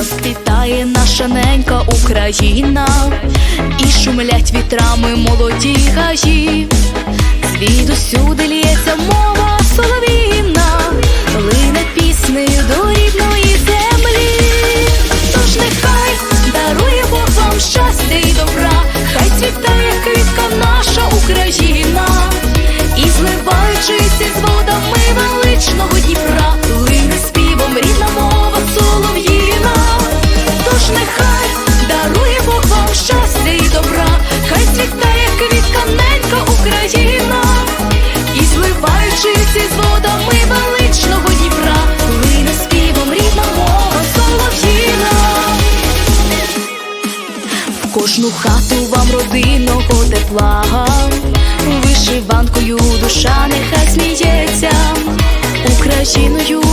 розквітає наша ненька Україна, і шумлять вітрами молоді гажі, звідусюди лється мова зливаючись із водами величного Дніпра, лине співом рідна мова солов'їна. В кожну хату вам родинного тепла, вишиванкою душа нехай сміється, Україною